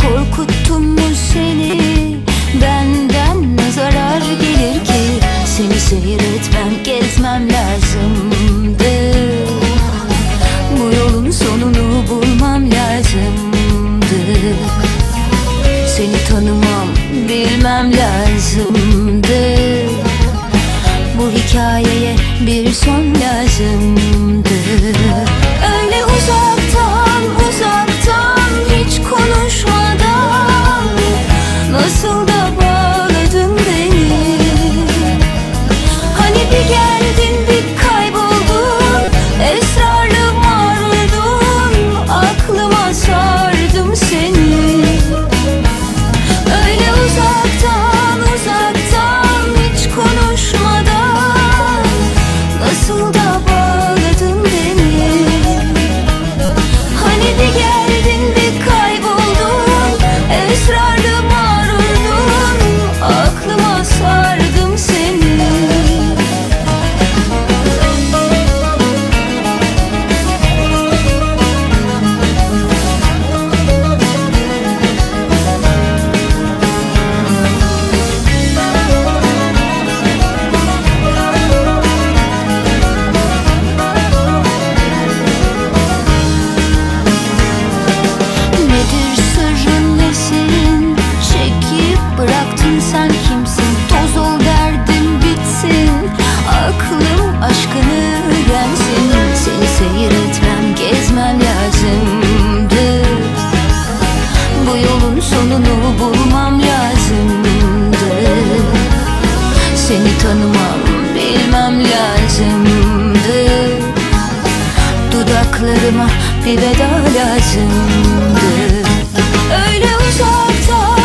Korkuttum mu seni? Benden ne zarar gelir ki? Seni seyretmem gezmem lazımdı. Bu yolun sonunu bulmam lazımdı. Seni tanımam bilmem lazım. Tanımam bilmem lazımdı. Dudaklarıma bir veda lazımdı. Öyle uzaktan